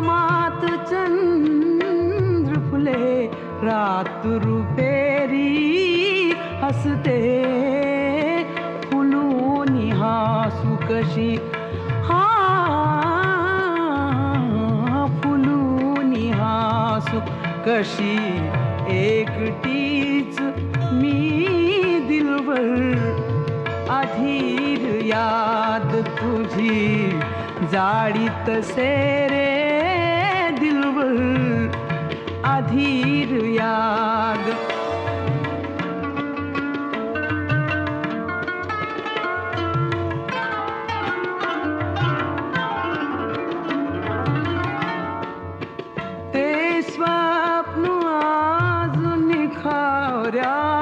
घामात चंद्र फुले रात रुपेरी हसते. फुलून हा सुकशी हा फुलून हा कशी एकटीच मी दिलवर अधीर याद तुझी. जाळीत अधीर याग। ते स्वप्न आज निखाऱ्या